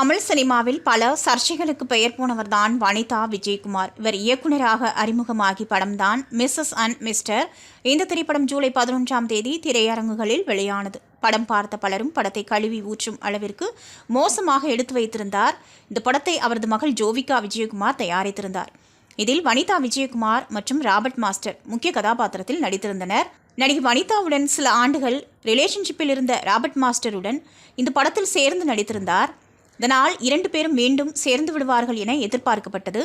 தமிழ் சினிமாவில் பல சர்ச்சைகளுக்கு பெயர் போனவர்தான் வனிதா விஜயகுமார். இவர் இயக்குனராக அறிமுகமாகி படம்தான் மிஸ்ஸஸ் அண்ட் மிஸ்டர் இந்த திரைப்படம் ஜூலை பதினொன்றாம் தேதி திரையரங்குகளில் வெளியானது. படம் பார்த்த பலரும் படத்தை கழுவி ஊற்றும் அளவிற்கு மோசமாக எடுத்து வைத்திருந்தார். இந்த படத்தை அவரது மகள் ஜோவிகா விஜயகுமார் தயாரித்திருந்தார். இதில் வனிதா விஜயகுமார் மற்றும் ராபர்ட் மாஸ்டர் முக்கிய கதாபாத்திரத்தில் நடித்திருந்தனர். நடிகை வனிதாவுடன் சில ஆண்டுகள் ரிலேஷன்ஷிப்பில் இருந்த ராபர்ட் மாஸ்டருடன் இந்த படத்தில் சேர்ந்து நடித்திருந்தார். இதனால் இரண்டு பேரும் மீண்டும் சேர்ந்து விடுவார்கள் என எதிர்பார்க்கப்பட்டது.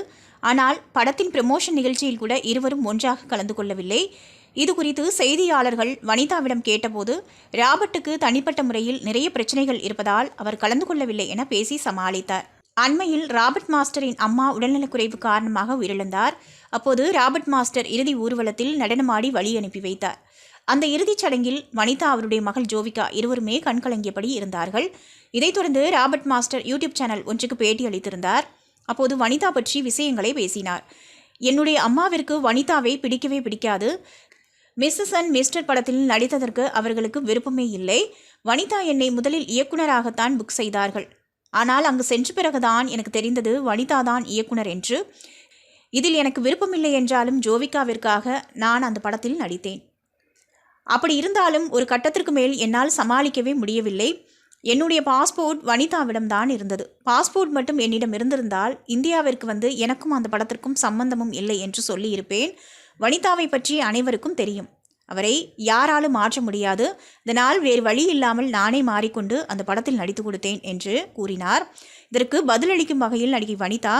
ஆனால் படத்தின் ப்ரமோஷன் நிகழ்ச்சியில் கூட இருவரும் ஒன்றாக கலந்து கொள்ளவில்லை. இது குறித்து செய்தியாளர்கள் வனிதாவிடம் கேட்டபோது ராபர்ட்டுக்கு தனிப்பட்ட முறையில் நிறைய பிரச்சனைகள் இருப்பதால் அவர் கலந்து கொள்ளவில்லை என பேசி சமாளித்தார். அண்மையில் ராபர்ட் மாஸ்டரின் அம்மா உடல்நலக்குறைவு காரணமாக உயிரிழந்தார். அப்போது ராபர்ட் மாஸ்டர் இறுதி ஊர்வலத்தில் நடனமாடி வழி அனுப்பி வைத்தார். அந்த இறுதிச் சடங்கில் வனிதா அவருடைய மகள் ஜோவிகா இருவருமே கண்கலங்கியபடி இருந்தார்கள். இதைத் தொடர்ந்து ராபர்ட் மாஸ்டர் யூடியூப் சேனல் ஒன்றுக்கு பேட்டி அளித்திருந்தார். அப்போது வனிதா பற்றி விஷயங்களை பேசினார். என்னுடைய அம்மாவிற்கு வனிதாவை பிடிக்கவே பிடிக்காது. மிஸ்ஸஸ் அண்ட் மிஸ்டர் படத்தில் நடித்ததற்கு அவர்களுக்கு விருப்பமே இல்லை. வனிதா என்னை முதலில் இயக்குனராகத்தான் புக் செய்தார்கள். ஆனால் அங்கு சென்ற பிறகுதான் எனக்கு தெரிந்தது வனிதா தான் இயக்குனர் என்று. இதில் எனக்கு விருப்பமில்லை என்றாலும் ஜோவிகாவிற்காக நான் அந்த படத்தில் நடித்தேன். அப்படி இருந்தாலும் ஒரு கட்டத்திற்கு மேல் என்னால் சமாளிக்கவே முடியவில்லை. என்னுடைய பாஸ்போர்ட் வனிதாவிடம் தான் இருந்தது. பாஸ்போர்ட் மட்டும் என்னிடம் இருந்திருந்தால் இந்தியாவிற்கு வந்து எனக்கும் அந்த படத்திற்கும் சம்பந்தமும் இல்லை என்று சொல்லியிருப்பேன். வனிதாவை பற்றி அனைவருக்கும் தெரியும். அவரை யாராலும் மாற்ற முடியாது. இதனால் வேறு வழி இல்லாமல் நானே மாறிக்கொண்டு அந்த படத்தில் நடித்து கொடுத்தேன் என்று கூறினார். இதற்கு பதிலளிக்கும் வகையில் நடிகை வனிதா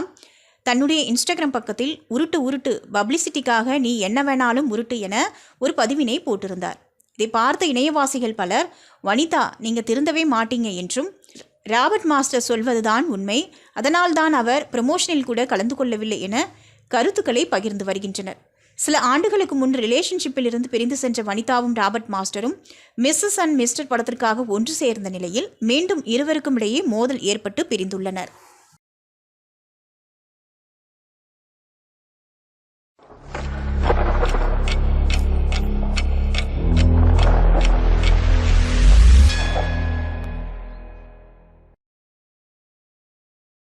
தன்னுடைய இன்ஸ்டாகிராம் பக்கத்தில் உருட்டு உருட்டு பப்ளிசிட்டிக்காக நீ என்ன வேணாலும் உருட்டு என ஒரு பதிவினை போட்டிருந்தார். இதை பார்த்த இணையவாசிகள் பலர் வனிதா நீங்கள் திருந்தவே மாட்டீங்க என்றும் ராபர்ட் மாஸ்டர் சொல்வதுதான் உண்மை அதனால்தான் அவர் ப்ரமோஷனில் கூட கலந்து கொள்ளவில்லை என கருத்துக்களை பகிர்ந்து வருகின்றனர். சில ஆண்டுகளுக்கு முன் ரிலேஷன்ஷிப்பில் இருந்து பிரிந்து சென்ற வனிதாவும் ராபர்ட் மாஸ்டரும் மிஸ்ஸஸ் அண்ட் மிஸ்டர் படத்திற்காக ஒன்று சேர்ந்த நிலையில் மீண்டும் இருவருக்கும் இடையே மோதல் ஏற்பட்டு பிரிந்துள்ளனர்.